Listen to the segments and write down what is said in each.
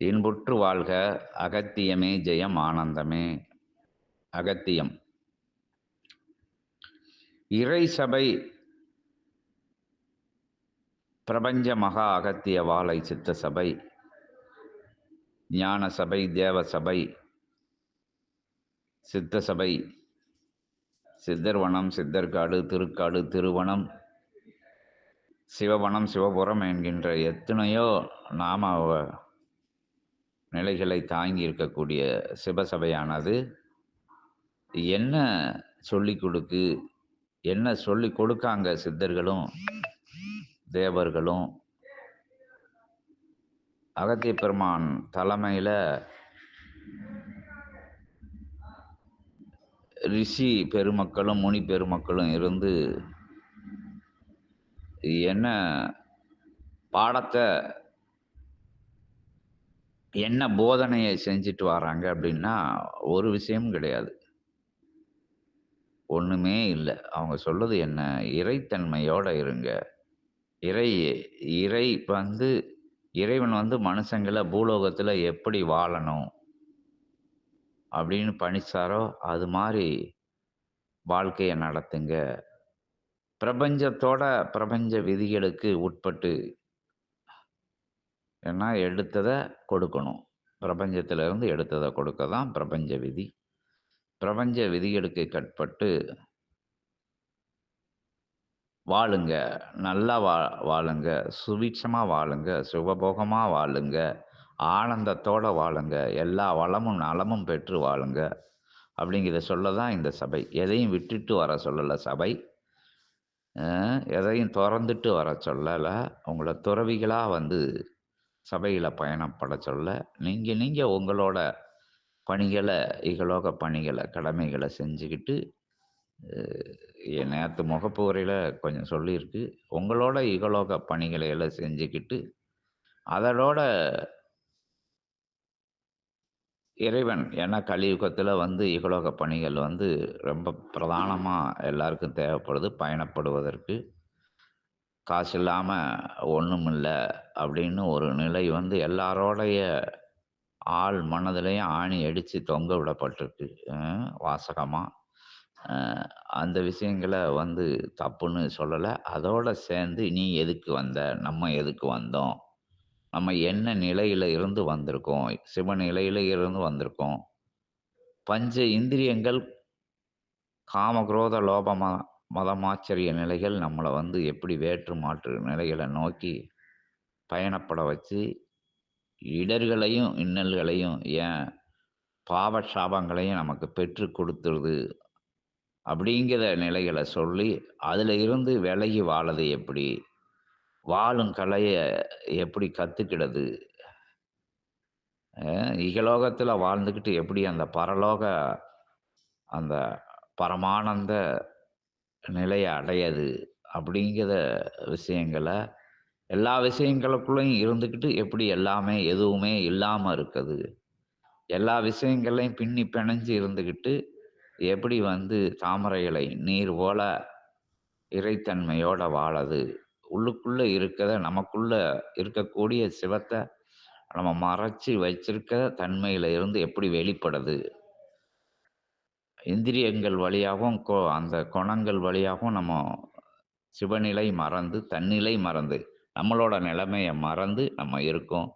இன்புற்று வாழ்க அகத்தியமே ஜெயம் ஆனந்தமே. அகத்தியம். இறை சபை பிரபஞ்ச மகா அகத்திய வாழை சித்த சபை ஞான சபை தேவ சபை சித்த சபை சித்தர்வனம் சித்தர்காடு திருக்காடு திருவனம் சிவவனம் சிவபுரம் என்கின்ற எத்தனையோ நாம நிலைகளை தாங்கி இருக்கக்கூடிய சிவசபையானது என்ன சொல்லி கொடுக்கு என்ன சொல்லி கொடுக்காங்க சித்தர்களும் தேவர்களும்? அகத்திய பெருமான் தலைமையில் ரிஷி பெருமக்களும் முனி பெருமக்களும் இருந்து என்ன பாடத்தை என்ன போதனையை செஞ்சுட்டு வராங்க அப்படின்னா ஒரு விஷயமும் கிடையாது. ஒன்றுமே இல்லை. அவங்க சொல்லுது என்ன? இறைத்தன்மையோடு இருங்க. இறை இறை வந்து இறைவன் வந்து மனுஷங்களை பூலோகத்தில் எப்படி வாழணும்? அப்படின்னு பணிச்சாரோ அது மாதிரி வாழ்க்கையை நடத்துங்க. பிரபஞ்சத்தோட பிரபஞ்ச விதிகளுக்கு உட்பட்டு ஏன்னா எடுத்ததை கொடுக்கணும். பிரபஞ்சத்திலிருந்து எடுத்ததை கொடுக்க தான் பிரபஞ்ச விதி. பிரபஞ்ச விதிகளுக்கு கட்பட்டு வாழுங்க. நல்லா வா வாழுங்க. சுபிட்சமாக வாழுங்க. சுகபோகமாக வாழுங்க. ஆனந்தத்தோடு வாழுங்க. எல்லா வளமும் நலமும் பெற்று வாழுங்க. அப்படிங்கிறத சொல்ல தான் இந்த சபை. எதையும் விட்டுட்டு வர சொல்லலை சபை. எதையும் திறந்துட்டு வர சொல்லலை. உங்களை துறவிகளாக வந்து சபையில் பயணப்பட சொல்ல நீங்கள் நீங்கள் உங்களோட பணிகளை இகலோக பணிகளை கடமைகளை செஞ்சுக்கிட்டு நேற்று முகப்பு உரையில் கொஞ்சம் சொல்லியிருக்கு. உங்களோட இகலோக பணிகளை எல்லாம் செஞ்சுக்கிட்டு அதனோட இறைவன் ஏன்னா கலியுகத்தில் வந்து இகலோக பணிகள் வந்து ரொம்ப பிரதானமாக எல்லாருக்கும் தேவைப்படுது பயணப்படுவதற்கு. காசு இல்லாமல் ஒன்றும் இல்லை அப்படின்னு ஒரு நிலை வந்து எல்லாரோடைய ஆள் மனதிலையும் ஆணி அடித்து தொங்க விடப்பட்டிருக்கு. வாசகமாக அந்த விஷயங்களை வந்து தப்புன்னு சொல்லலை. அதோடு சேர்ந்து நீ எதுக்கு வந்த? நம்ம எதுக்கு வந்தோம்? நம்ம என்ன நிலையில் இருந்து வந்திருக்கோம்? சிவ நிலையில் இருந்து வந்திருக்கோம். பஞ்ச இந்திரியங்கள் காமக்ரோத லோபமாக மதமாச்சரிய நிலைகள் நம்மளை வந்து எப்படி வேற்று மாற்று நிலைகளை நோக்கி பயணப்பட வச்சு இடர்களையும் இன்னல்களையும் ஏன் பாவ சாபங்களையும் நமக்கு பெற்று கொடுத்துருது அப்படிங்கிற நிலைகளை சொல்லி அதில் இருந்து விலகி வாழது எப்படி? வாழும் கலையை எப்படி கற்றுக்கிடுது இகலோகத்தில் வாழ்ந்துக்கிட்டு எப்படி அந்த பரலோக அந்த பரமானந்த நிலையை அடையாது அப்படிங்கிற விஷயங்களை எல்லா விஷயங்களுக்குள்ளேயும் இருந்துக்கிட்டு எப்படி எல்லாமே எதுவுமே இல்லாமல் இருக்குது. எல்லா விஷயங்களையும் பின்னி பிணைஞ்சு இருந்துக்கிட்டு எப்படி வந்து தாமரை இலை நீர் போல இறைத்தன்மையோட வாழது. உள்ளுக்குள்ளே இருக்கிற நமக்குள்ளே இருக்கக்கூடிய சிவத்தை நம்ம மறைச்சி வச்சிருக்க தன்மையில் இருந்து எப்படி வெளிப்படுது? இந்திரியங்கள் வழியாகவும் கோ அந்த குணங்கள் வழியாகவும் நம்ம சிவநிலை மறந்து தன்னிலை மறந்து நம்மளோட நிலைமையை மறந்து நம்ம இருக்கோம்.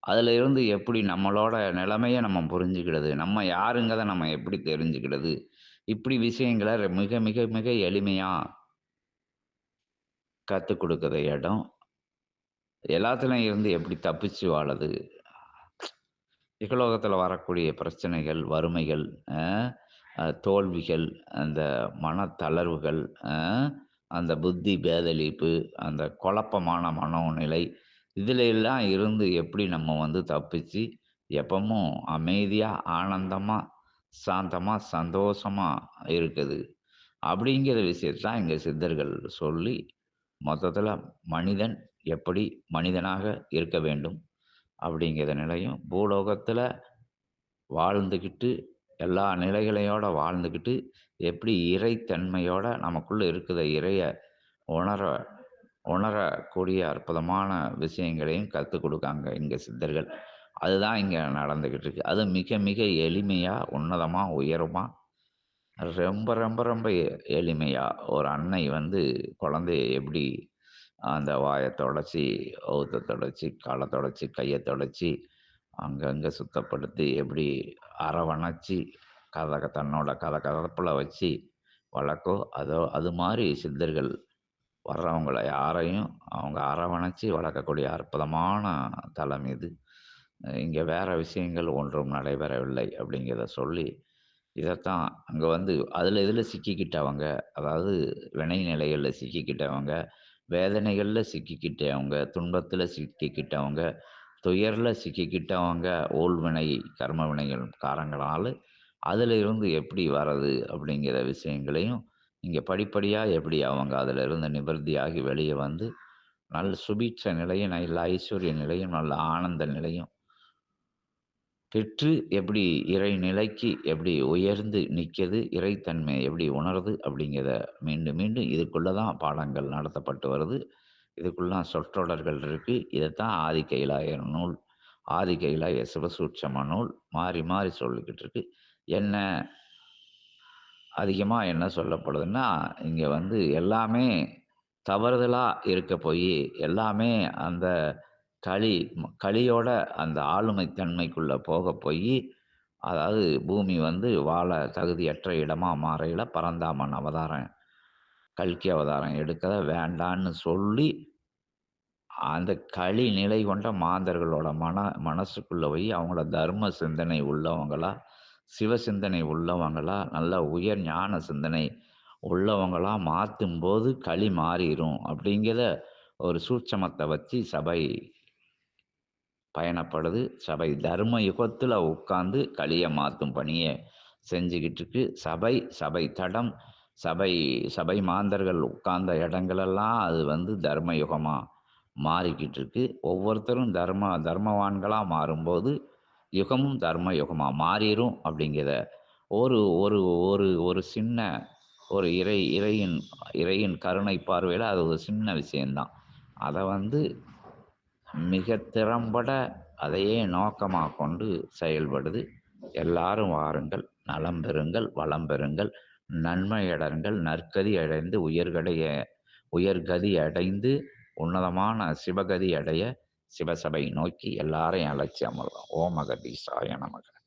அதில் இருந்து எப்படி நம்மளோட நிலைமையை நம்ம புரிஞ்சுக்கிடுது நம்ம யாருங்கிறத நம்ம எப்படி தெரிஞ்சுக்கிடுது இப்படி விஷயங்களை மிக மிக மிக எளிமையாக கற்றுக் கொடுக்குற இடம் எல்லாத்துலேயும் இருந்து எப்படி தப்பிச்சு வாழது இகலோகத்தில் வரக்கூடிய பிரச்சனைகள் வறுமைகள் தோல்விகள் அந்த மனத்தளர்வுகள் அந்த புத்தி பேதளிப்பு அந்த குழப்பமான மனோநிலை இதில் எல்லாம் இருந்து எப்படி நம்ம வந்து தப்பிச்சு எப்பவும் அமைதியாக ஆனந்தமாக சாந்தமாக சந்தோஷமாக இருக்குது? அப்படிங்கிற விஷயத்தான் இங்கே சித்தர்கள் சொல்லி மொத்தத்தில் மனிதன் எப்படி மனிதனாக இருக்க வேண்டும் அப்படிங்கிற நிலையும் பூலோகத்தில் வாழ்ந்துக்கிட்டு எல்லா நிலைகளையோட வாழ்ந்துக்கிட்டு எப்படி இறைத்தன்மையோட நமக்குள்ளே இருக்கிற இறைய உணர உணரக்கூடிய அற்புதமான விஷயங்களையும் கற்றுக் கொடுக்காங்க இங்கே சித்தர்கள். அதுதான் இங்கே நடந்துக்கிட்டு இருக்கு அது மிக மிக எளிமையாக உன்னதமாக உயரமாக ரொம்ப ரொம்ப ரொம்ப எளிமையாக ஒரு அன்னை வந்து குழந்தைய எப்படி அந்த வாயை தொடச்சி ஒவுத்த தொடச்சி காலை தொடச்சி கையை தொடச்சி அங்கங்கே சுத்தப்படுத்தி எப்படி அரவணைச்சி கதை தன்னோட கதை கதப்பில் வச்சு வளர்க்கோ அதோ அது மாதிரி சித்தர்கள் வர்றவங்கள யாரையும் அவங்க அரவணைச்சி வளர்க்கக்கூடிய அற்புதமான தலம் இது. இங்கே வேறு விஷயங்கள் ஒன்றும் நடைபெறவில்லை அப்படிங்கிறத சொல்லி இதைத்தான் அங்கே வந்து அதில் இதில் சிக்கிக்கிட்டவங்க அதாவது வினை நிலைகளில் சிக்கிக்கிட்டவங்க வேதனைகளில் சிக்கிக்கிட்டவங்க துன்பத்தில் சிக்கிக்கிட்டவங்க துயரில் சிக்கிக்கிட்டவங்க ஓல்வினை கர்ம வினைகள் காரங்களால் அதிலிருந்து எப்படி வர்றது அப்படிங்கிற விஷயங்களையும் இங்கே படிப்படியாக எப்படி அவங்க அதிலிருந்து நிவர்த்தியாகி வெளியே வந்து நல்ல சுபீட்ச நிலையும் நல்ல ஐஸ்வர்ய நிலையும் நல்ல ஆனந்த நிலையும் பெற்று எப்படி இறை நிலைக்கு எப்படி உயர்ந்து நிற்கிறது இறைத்தன்மை எப்படி உணருது அப்படிங்கிறத மீண்டும் மீண்டும் இதுக்குள்ளே தான் பாடங்கள் நடத்தப்பட்டு வருது. இதுக்குள்ளாம் சொற்றொடர்கள் இருக்குது இதைத்தான் ஆதி கைலாய நூல் ஆதி கைலாய சிவசூட்சம நூல் மாறி மாறி சொல்லிக்கிட்டு இருக்கு. என்ன அதிகமாக என்ன சொல்லப்படுதுன்னா இங்கே வந்து எல்லாமே தவறுதலாக இருக்க போய் எல்லாமே அந்த களி களியோட அந்த ஆளுமை தன்மைக்குள்ளே போக போய் அதாவது பூமி வந்து வாழ தகுதியற்ற இடமாக மாறையில் பரந்தாமன் அவதாரம் கல்கி அவதாரம் எடுக்கத வேண்டான்னு சொல்லி அந்த களி நிலை கொண்ட மாந்தர்களோட மன மனசுக்குள்ளே போய் அவங்களோட தர்ம சிந்தனை உள்ளவங்களா சிவ சிந்தனை உள்ளவங்களா நல்ல உயர் ஞான சிந்தனை உள்ளவங்களா மாற்றும் போது களி மாறிடும் அப்படிங்கிற ஒரு சூட்சமத்தை வச்சு சபை பயணப்படுது. சபை தர்ம யுகத்தில் உட்காந்து களியை மாற்றும் பணியை செஞ்சுக்கிட்டு இருக்கு. சபை சபை தடம் சபை சபை மாந்தர்கள் உட்கார்ந்த இடங்களெல்லாம் அது வந்து தர்ம யுகமாக மாறிக்கிட்டு இருக்கு ஒவ்வொருத்தரும் தர்ம தர்மவான்களாக மாறும்போது யுகமும் தர்ம யுகமாக மாறிடும் அப்படிங்கிற ஒரு ஒரு ஒரு ஒரு சின்ன ஒரு இறை இறையின் இறையின் கருணை பார்வையில் அது ஒரு சின்ன விஷயம்தான் அதை வந்து மிக திறம்பட அதையே நோக்கமாக கொண்டு செயல்படுது. எல்லாரும் வாருங்கள் நலம் பெறுங்கள் வளம் பெறுங்கள். நன்மை இடங்கள் நற்கதி அடைந்து உயர்கடைய உயர்கதி அடைந்து உன்னதமான சிவகதி அடைய சிவசபை நோக்கி எல்லாரையும் அழைச்சி அமர்வோம். ஓமகதீசாய நமக.